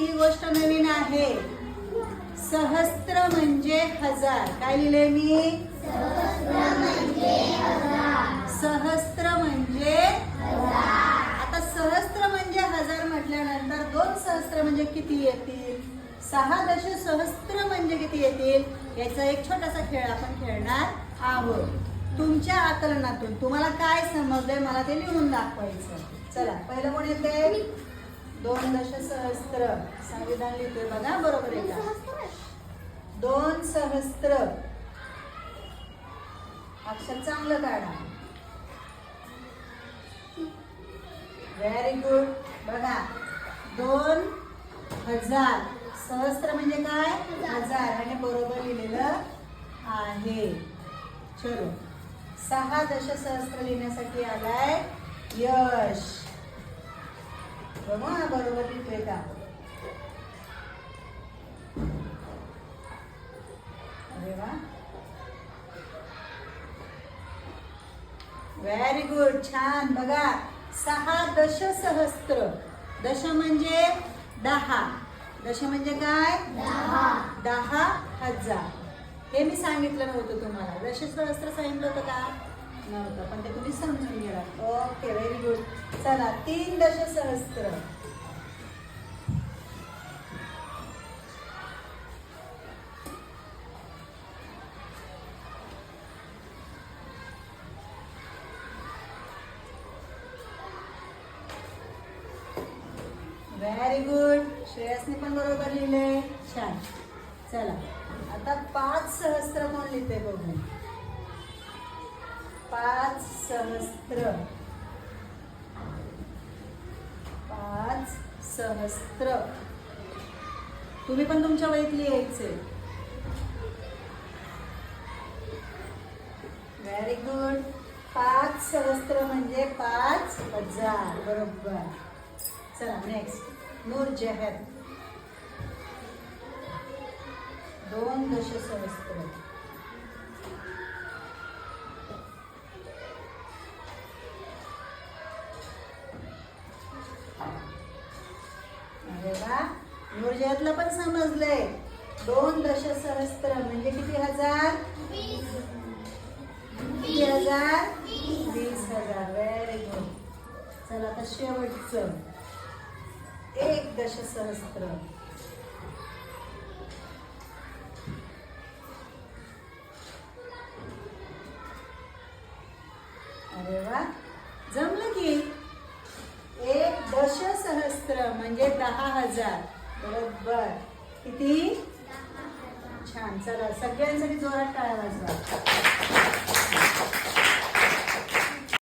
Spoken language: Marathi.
ही गोष्ट नवीन आहे. सहस्त्र म्हणजे हजार. काय लिहिले मी? सहस्त्र म्हणजे आता सहस्त्र म्हणजे हजार म्हटल्यानंतर दोन सहस्त्र म्हणजे किती येतील? सहा दश सहस्त्र म्हणजे किती येतील? याचा एक छोटासा खेळ आपण खेळणार आहोत. तुमच्या आकलनातून तुम्हाला काय समजलंय मला ते लिहून दाखवायचं. चला पहिलं कोण येते दोन दश सहस्त्र संविधान लिहितोय बघा बरोबर आहे का? दोन सहस्त्र अक्षर चांगलं काढा. व्हेरी गुड बघा दोन हजार. सहस्त्र म्हणजे काय? हजार. आणि बरोबर लिहिलेलं आहे. चलो. सहा दशसहस्त्र लिहिण्यासाठी आलाय यश. बघा बरोबर लिहितोय का अरे वा. व्हेरी गुड छान. बघा सहा दशसहस्त्र. दश म्हणजे दहा. दश म्हणजे काय? दहा हजार. हे मी सांगितलं नव्हतं तुम्हाला. दशसहस्त्र सांगितलं होतं का? नव्हतं पण ते तुम्ही समजून गेला ओके व्हेरी गुड चला तीन दशसहस्त्र. व्हेरी गुड श्रेयसने पण बरोबर लिहिले. छान. चला आता पाच सहस्त्र कोण लिहिते बघू? पाच सहस्त्र पाच सहस्त्र तुम्ही पण तुमच्या वहीत लिहायचे. व्हेरी गुड पाच सहस्त्र म्हणजे पाच हजार. बरोबर. चला नेक्स्ट नूर जहर दोन दशसहस्त्र अरे वा पण समजलंय. दोन दशसहस्त्र म्हणजे किती हजार? किती हजार? वीस हजार. व्हेरी गुड चला आता शेवटच. एक दशसहस्त्र. अरे वा. जमलं की? एक दश म्हणजे दहा हजार. बरोबर. किती? छान. चला सगळ्यांसाठी जोरात टाळा वाजवा.